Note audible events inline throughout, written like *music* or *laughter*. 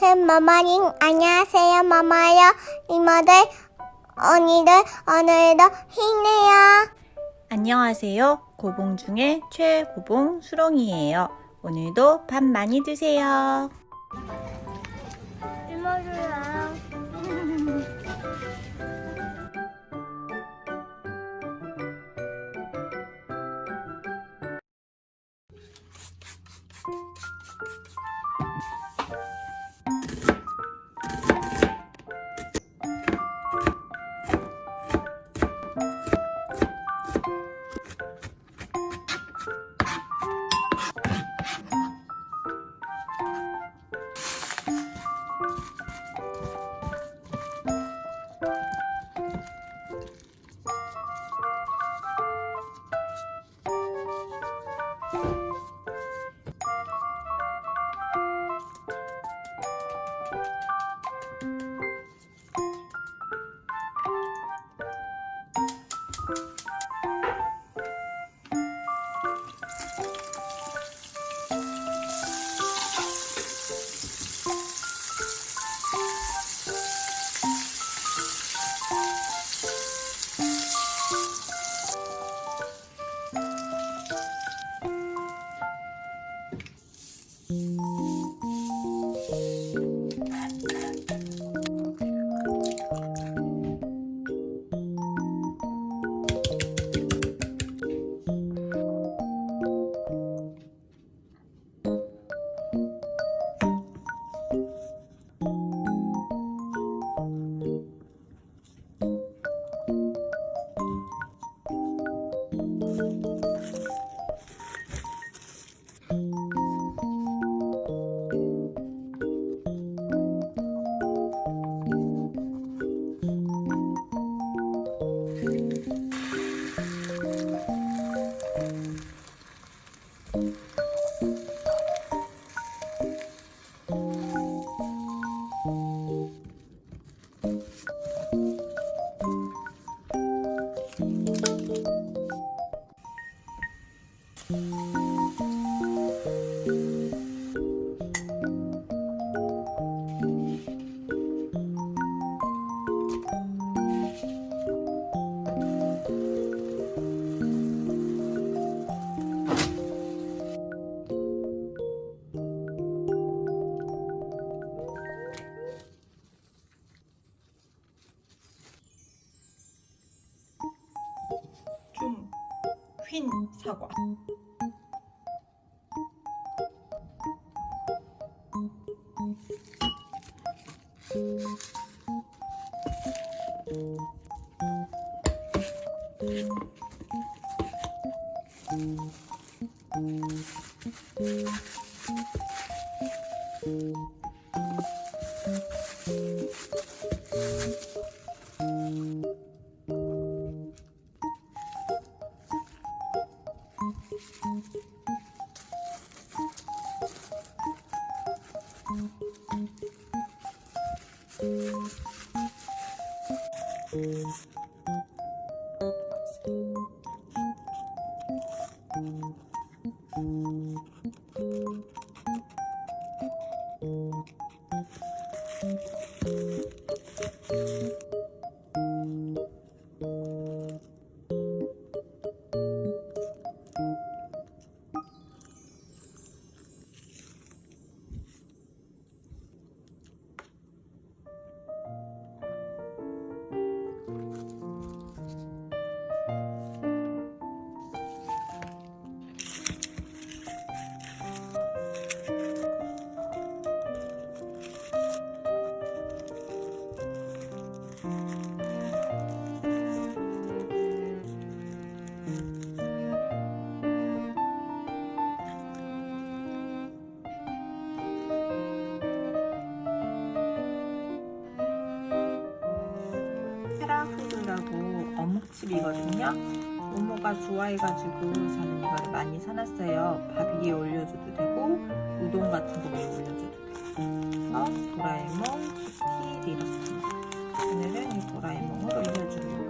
큰 마마님 안녕하세요 마마요 이모들 언니들 오늘도 힘내요 안녕하세요. 고봉 중에 최고봉 수롱이에요. 오늘도 밥 많이 드세요. 휜 사과. 모모가 좋아해가지고 저는 이거를 많이 사놨어요. 밥 위에 올려줘도 되고 우동 같은 거 위에 올려줘도 되고. 그래서 도라에몽 쿠키 리러스. 오늘은 이 도라에몽을 올려주려고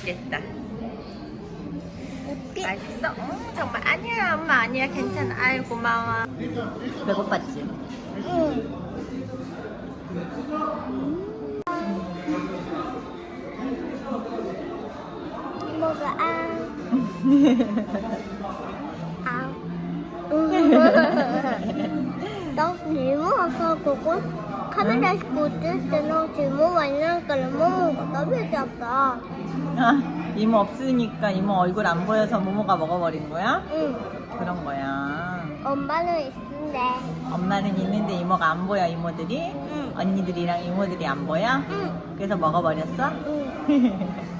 맛있겠다. 맛있어? 어, 정말 아니야, 엄마 아니야, 괜찮아. 아이 고마워. 배고팠지? 응. 이모가 아. *laughs* 아. 나 질문 아까 그거 많이 나니까 모모가 답해줬다. 아, 이모 없으니까 이모 얼굴 안 보여서 모모가 먹어버린 거야? 응. 그런 거야. 엄마는 있는데. 엄마는 있는데 이모가 안 보여 이모들이? 응. 언니들이랑 이모들이 안 보여? 응. 그래서 먹어버렸어? 응.ま *laughs*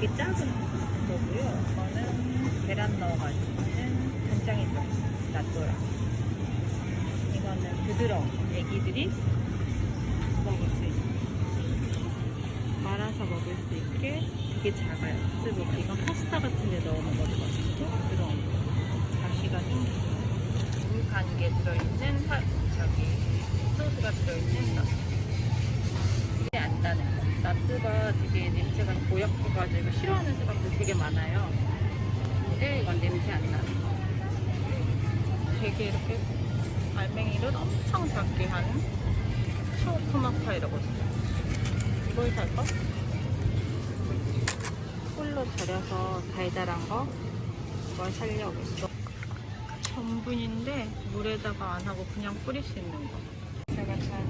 되게 작은 거고요. 이거는 계란 넣어가지고는 간장이 좀 낫더라. 이거는 부드러운 애기들이 먹을 수 있는 말아서 먹을 수 있게 되게 작아요. 그리고 이건 파스타 같은 데 넣어 먹어도 맛있고 부드러운 거. 가시가니 물간게 들어있는 파, 저기 소스가 들어있는 나 트. 이게 안 나는 거. 나트가 되게 냄새가 고약해가지고 싫어하는 사람들 되게 많아요. 근데 이건 냄새 안 나는 거. 되게 이렇게 알맹이를 엄청 작게 하는 초토마파 이라고 있어요. 이걸 살까? 꿀로 절여서 달달한 거 이걸 살려고 했어. 전분인데 물에다가 안 하고 그냥 뿌릴 수 있는 거. 제가 잘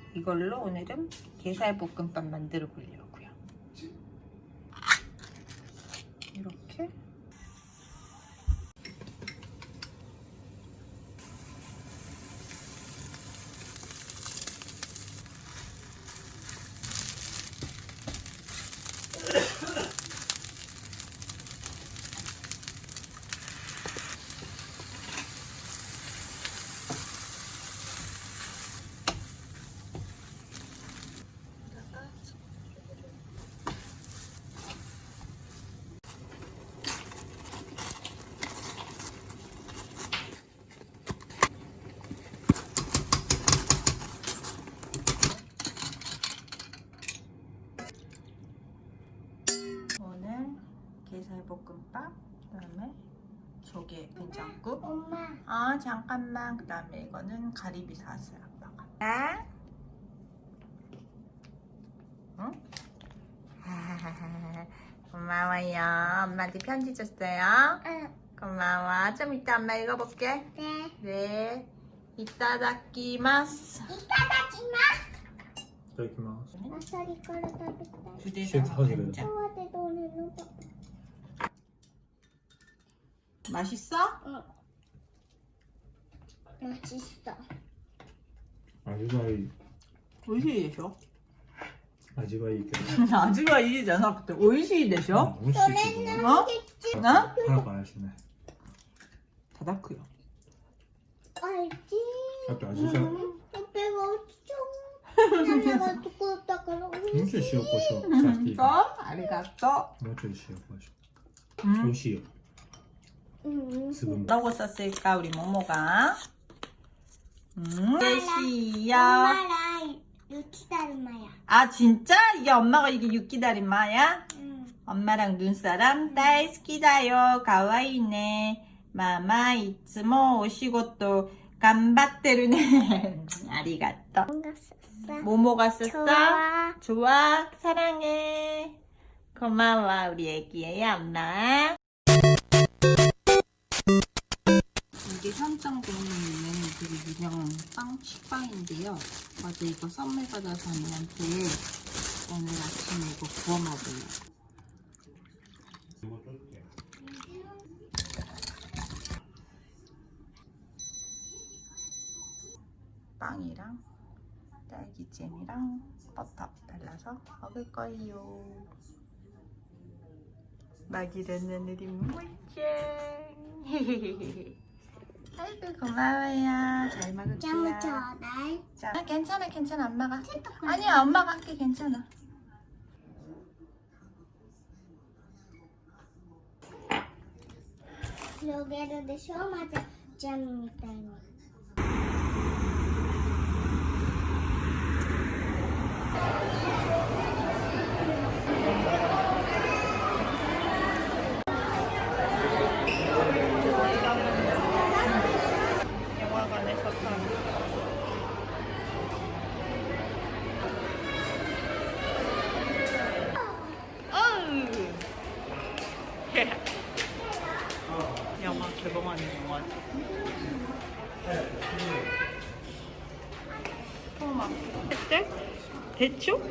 이걸로 오늘은 게살 볶음밥 만들어 보려고요. 이렇게 아 잠깐만 그 다음에 이거는 가리비 사왔어요 아빠가 아? 응? *laughs* 고마워요 엄마한테 편지 줬어요 응. 고마워 좀 이따 엄마 읽어볼게 네. 네 이따다키마스 이따다키마스. いただきます。あさりから食べたい。 부대사 시작 하시래요. 된장 今日でどれのだ 맛있어? 응. 맛있어. 味はいい。 오이시でしょ 味はいいけど。 아주가 이지じゃなくて美味しいでしょ美味しいけど。 어? 나? パラパラしない。 다다크요 알지? あと味が、 배가 없죠. 나나가 두껍다 그러고. もうちょい塩コショウさせていい 또 か 아리가또 もうちょい塩コショウ。 음. 美味しいよ。 응. 음 예시야 엄마랑 유키 닮아야. 아 진짜? 이게 엄마가 이게 육기다리마야? 응. 엄마랑 눈사람 다이스키다요 가와이네 마마 이츠모 오시고또 간바테르네 *laughs* 아리가또 뭔가 썼어. 모모가 썼어? 좋아. 좋아 사랑해 고마워 우리 애기야 엄마 빵 식빵인데요 어제 이거 선물 받아서 언니한테 오늘 아침에 이거 구워 먹으려고 빵이랑 딸기잼이랑 버터 발라서 먹을 거예요. 막이라는 우리 물쟁. *laughs* 아이고 고마워요. 잘 먹을게요. 잘 자, 아, 괜찮아 괜찮아 엄마가. 아니야 엄마가 할게 괜찮아. 여기는데 시험하자 짬입니다. Thank. 대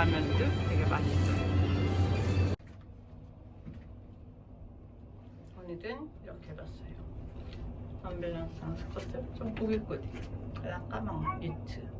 라면도 되게 맛있어요. 오늘은 이렇게 입었어요. 암밸런스랑 스커트 좀 꾸깃꾸깃. 그냥 까만 니트.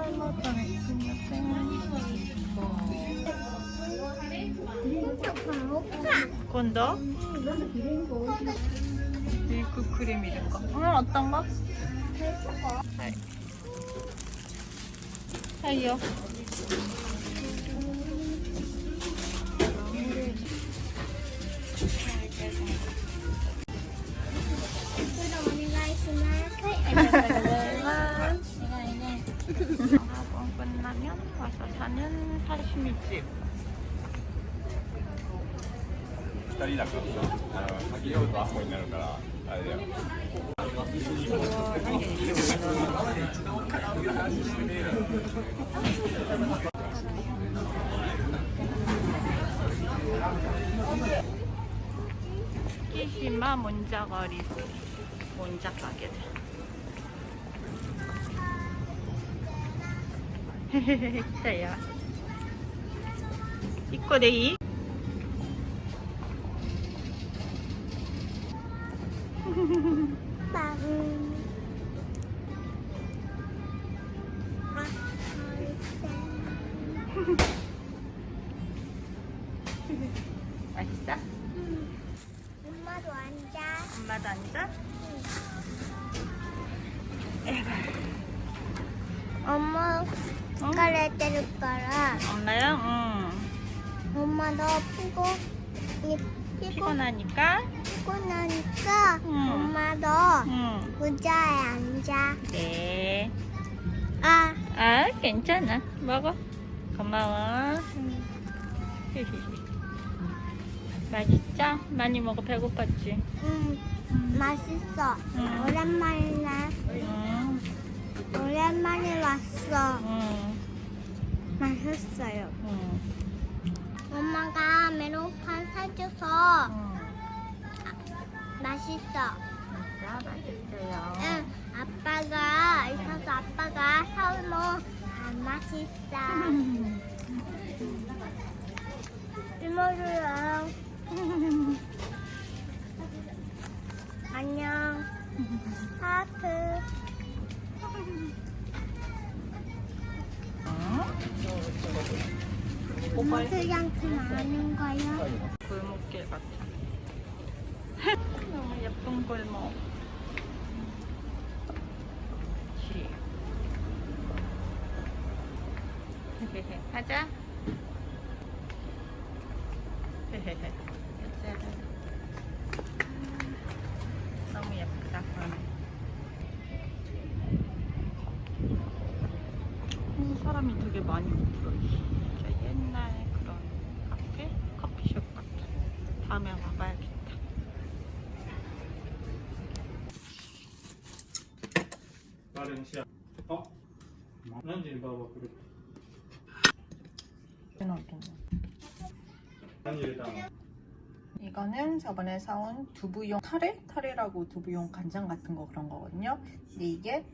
건더? 밀크 크림 이런 거. 응, 어떤 거? 하이. 하이요. 문자 가게들. 기다려. 이거 데이. 하니까? 피곤하니까 응. 엄마도 응. 의자에 앉아. 네. 아, 아, 괜찮아. 먹어. 고마워. 맛있죠? 많이 먹어. 배고팠지? 음, 맛있어. 응. 오랜만이네. 응. 오랜만에 왔어. 응. 맛있어요. 응. 엄마가 메론판 사줘서 응. 맛있어. 진짜 맛있어요. 응, 아빠가 있어서 아빠가 사오면 안 맛있어. 이모들랑 안녕. 하트. 이모들랑 많은 거요? 골목길 같아. 예쁜 골목. 지. 하자. *laughs* 너무 예쁘다. 음, 사람이 되게 많이 들어. 옛날 그런 카페? 커피숍 같아. 다음에 와봐야겠다. 빠른 시간. 어? 그래. 아니래다. 이거는 저번에 사온 두부용 타레? 타레라고 두부용 간장 같은 거 그런 거거든요. 근데 이게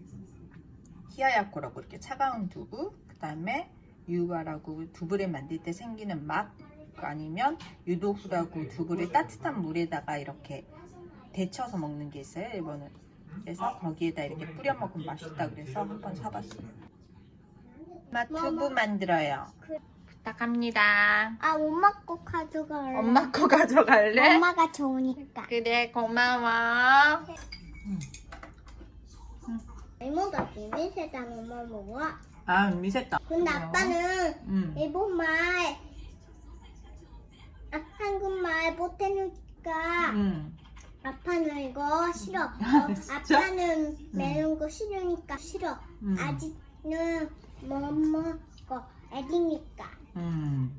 히야야코라고 이렇게 차가운 두부, 그 다음에 유가라고 두부를 만들 때 생기는 맛, 그 아니면 유도후라고 두부를 따뜻한 물에다가 이렇게 데쳐서 먹는 게 있어요, 일본은. 그래서 거기에다 이렇게 뿌려 먹으면 맛있다 그래서 한번 사봤어요. 맛 두부 만들어요. 부탁합니다. 아, 엄마 거 가져갈래. 엄마 거 가져갈래? 엄마가 좋으니까. 그래 고마워 이모가 비밀세단 엄마 먹어. 아 미쳤다 근데 아빠는 응. 일본말, 아, 한국말 못하니까 응. 아빠는 이거 싫어. 어, 진짜? 아빠는 매운 거 싫으니까 싫어. 응. 아직은 못 먹어. 애기니까. 응.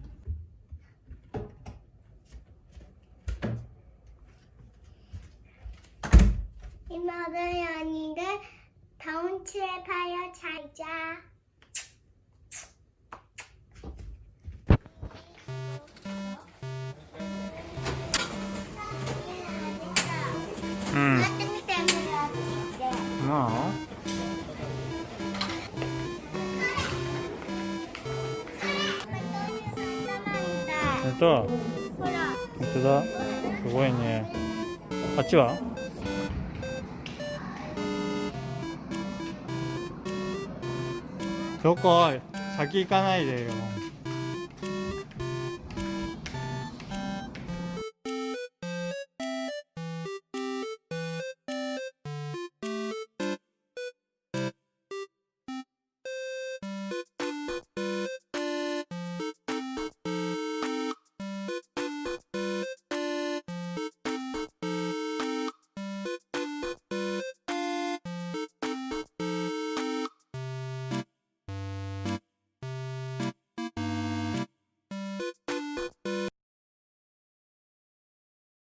이모들 아니들 다음 주에 봐요. 잘 자. 当だ。すごいね。あっちは？どこ？先行かないでよ。